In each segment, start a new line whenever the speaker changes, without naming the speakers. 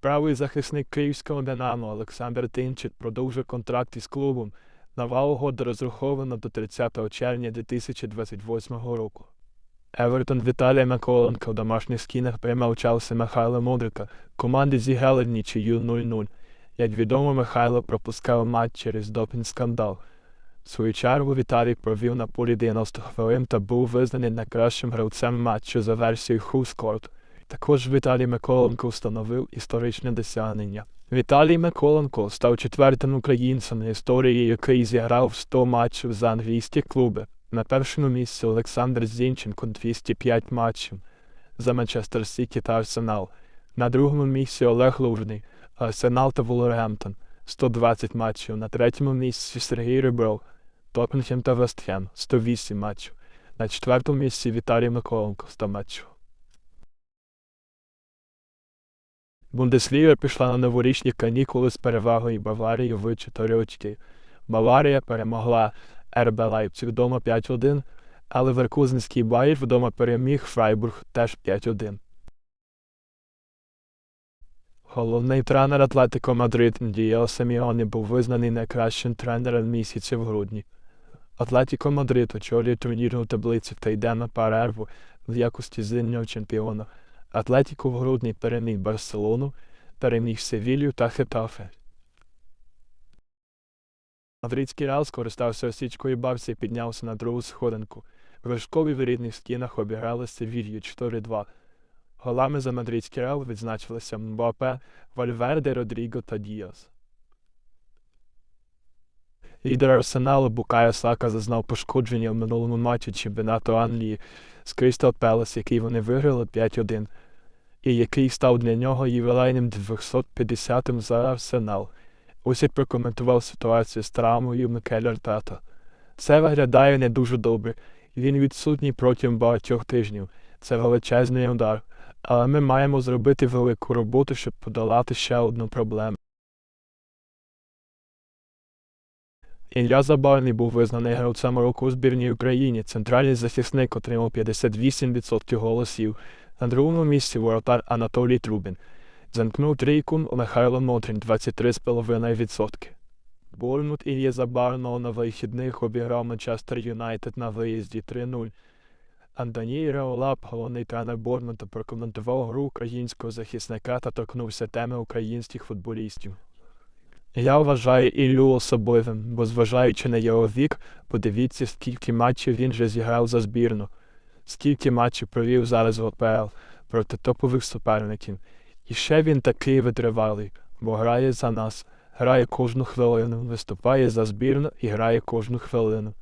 Правий захисник київського Динамо Олександр Тинчик продовжує контракт із клубом. Нова угода розрахована до 30 червня 2028 року. Евертон Віталія Миколенко в домашніх скінах приймав Челсі Михайла Мудрика. Команди зіграли нічию 0-0. Як відомо, Михайло пропускав матч через допінг-скандал. В свою чергу Віталій провів на полі 90 хвилин та був визнаний найкращим гравцем матчу за версією WhoScored. Також Віталій Миколенко встановив історичне досягнення. Віталій Миколенко став четвертим українцем в історії, який зіграв 100 матчів за англійські клуби. На першому місці Олександр Зінченко 205 матчів за Манчестер Сіті та Арсенал. На другому місці Олег Лужний, Арсенал та Вулверхемптон 120 матчів. На третьому місці Сергій Ребров, Тоттенхем та Вестхем 108 матчів. На четвертому місці Віталій Миколенко 100 матчів. Бундесліга пішла на новорічні канікули з перевагою Баварії в 4 очки. Баварія перемогла РБ Лайпциг вдома 5-1, але Веркузенський Байер вдома переміг Фрайбург теж 5-1. Головний тренер Атлетико Мадрид Дієо Семіоні був визнаний найкращим тренером місяця в грудні. Атлетико Мадрид очолює турнірну таблицю та йде на перерву в якості зимнього чемпіона. Атлетико в грудні переміг Барселону, переміг Севілью та Хетафе. Мадридський Реал скористався осічкою Барсі і піднявся на другу сходинку. Вершкові в рідних стінах обіграли Севілью 4-2. Голами за мадридський Реал відзначилися Мбапе, Вальверде, Родріго та Діас. Лідер Арсеналу Букая Сака зазнав пошкодження в минулому матчі чемпіонату Англії з Крістал Пелес, який вони виграли 5-1, і який став для нього ювілейним 250-м за Арсенал. Ось як прокоментував ситуацію з травмою Микель Артета. Це виглядає не дуже добре, він відсутній протягом багатьох тижнів. Це величезний удар. Але ми маємо зробити велику роботу, щоб подолати ще одну проблему. Ілля Забарний був визнаний гравцем року у збірній Україні. Центральний захисник отримав 58% голосів. На другому місці воротар Анатолій Трубін. Замкнув трійку Михайло Мотрин 23,5%. Борнмут Ілля Забарного на вихідних обіграв Манчестер Юнайтед на виїзді 3-0. Антоній Реолап, головний тренер Борнмута, прокоментував гру українського захисника та торкнувся теми українських футболістів. Я вважаю Іллю особливим, бо зважаючи на його вік, подивіться, скільки матчів він вже зіграв за збірну, скільки матчів провів зараз в ОПЛ проти топових суперників. І ще він такий витривалий, бо грає за нас, грає кожну хвилину, виступає за збірну і грає кожну хвилину.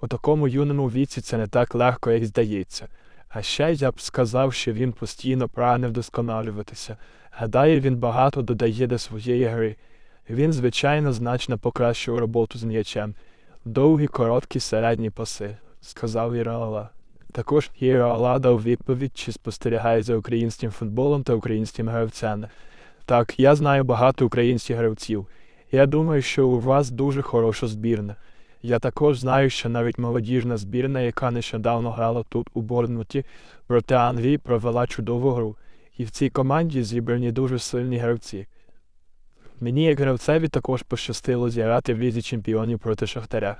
У такому юному віці це не так легко, як здається. А ще я б сказав, що він постійно прагне вдосконалюватися. Гадаю, він багато додає до своєї гри. Він, звичайно, значно покращив роботу з м'ячем. Довгі, короткі, середні паси, сказав Іраола. Також Іраола дав відповідь, чи спостерігає за українським футболом та українськими гравцями. Так, я знаю багато українських гравців. Я думаю, що у вас дуже хороша збірна. Я також знаю, що навіть молодіжна збірна, яка нещодавно грала тут у Борнмуті, проти Англії провела чудову гру. І в цій команді зібрані дуже сильні гравці. Мені, як гравцеві, також пощастило зіграти в лізі чемпіонів проти Шахтаря.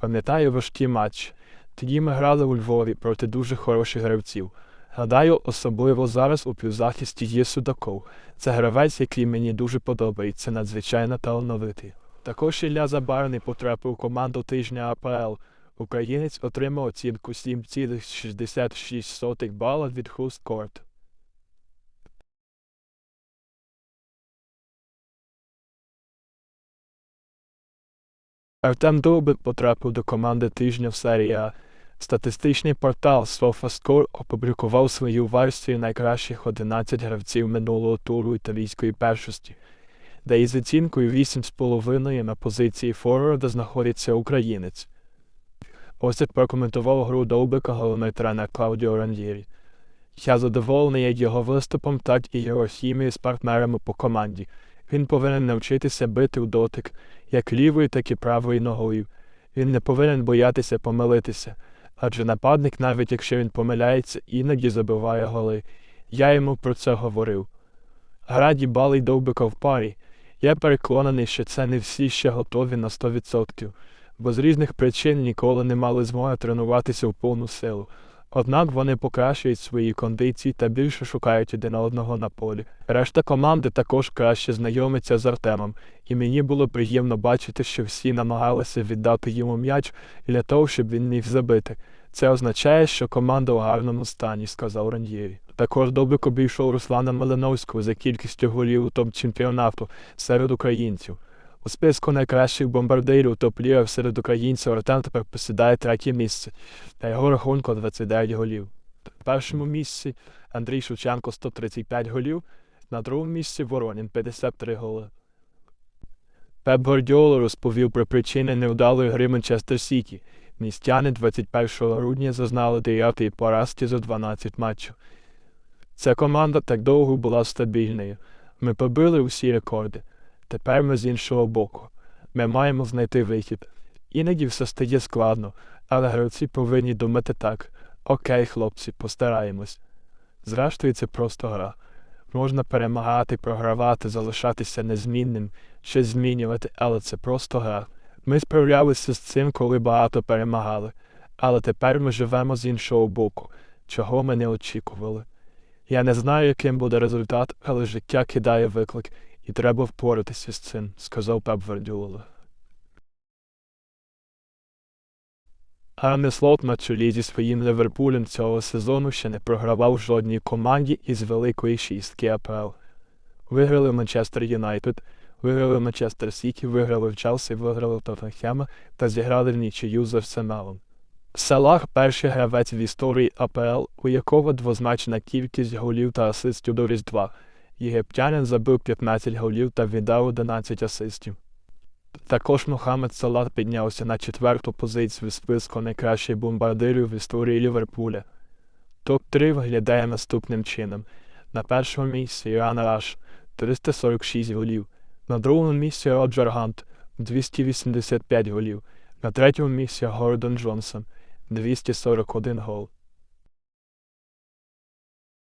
Пам'ятаю важкий матч. Тоді ми грали у Львові проти дуже хороших гравців. Гадаю, особливо зараз у півзахисті є Судаков. Це гравець, який мені дуже подобається, надзвичайно талановитий. Також Ілля Забарний потрапив у команду тижня АПЛ. Українець отримав оцінку 7,66 бала від HostCourt. Артем Довбик потрапив до команди тижня в серії А. Статистичний портал SofaScore опублікував свою версію найкращих 11 гравців минулого туру італійської першості, де із оцінкою 8,5 на позиції форварда знаходиться українець. Ось як прокоментував гру Довбика головний тренер Клаудіо Ран'єрі. Я задоволений його виступом, так і його хімією з партнерами по команді. Він повинен навчитися бити в дотик, як лівою, так і правою ногою. Він не повинен боятися помилитися, адже нападник, навіть якщо він помиляється, іноді забиває голи. Я йому про це говорив. Граді Бал і Довбика в парі. Я переконаний, що це не всі ще готові на 100%, бо з різних причин ніколи не мали змоги тренуватися в повну силу. Однак вони покращують свої кондиції та більше шукають один одного на полі. Решта команди також краще знайомиться з Артемом, і мені було приємно бачити, що всі намагалися віддати йому м'яч для того, щоб він міг забити. Це означає, що команда у гарному стані, сказав Ран'єрі. Також добик обійшов Руслана Малиновського за кількістю голів у топ-чемпіонату серед українців. У списку найкращих бомбардирів топ-лігів серед українців Артем тепер посідає третє місце, та його рахунку 29 голів. В першому місці Андрій Шевченко 135 голів, на другому місці Воронін 53 голи. Пеп Гвардіола розповів про причини невдалої гри Манчестер Сіті. Містяни 21 грудня зазнали 9 поразки за 12 матчів. Ця команда так довго була стабільною. Ми побили усі рекорди. Тепер ми з іншого боку. Ми маємо знайти вихід. Іноді все стає складно, але гравці повинні думати так. Окей, хлопці, постараємось. Зрештою, це просто гра. Можна перемагати, програвати, залишатися незмінним, щось змінювати, але це просто гра. Ми справлялися з цим, коли багато перемагали, але тепер ми живемо з іншого боку, чого ми не очікували. Я не знаю, яким буде результат, але життя кидає виклик, і треба впоратися з цим, сказав Пеп Гвардіола. Арне Слот на чолі зі своїм Ливерпулем цього сезону ще не програвав жодній команді із великої шістки АПЛ. Виграли Манчестер Юнайтед, виграли Манчестер Сіті, виграли в Челсі, виграли Тоттенхема та зіграли в нічию з Арсеналом. Салах перший гравець в історії АПЛ, у якого двозначна кількість голів та асистів до Різдва. Єгиптянин забив 15 голів та віддав 11 асистів. Також Мохамед Салат піднявся на четверту позицію в списку найкращих бомбардирів в історії Ліверпуля. Топ-3 виглядає наступним чином. На першому місці Іран Раш 346 голів, на другому місці Роджер Гант 285 голів, на третьому місці Гордон Джонсон 241 гол.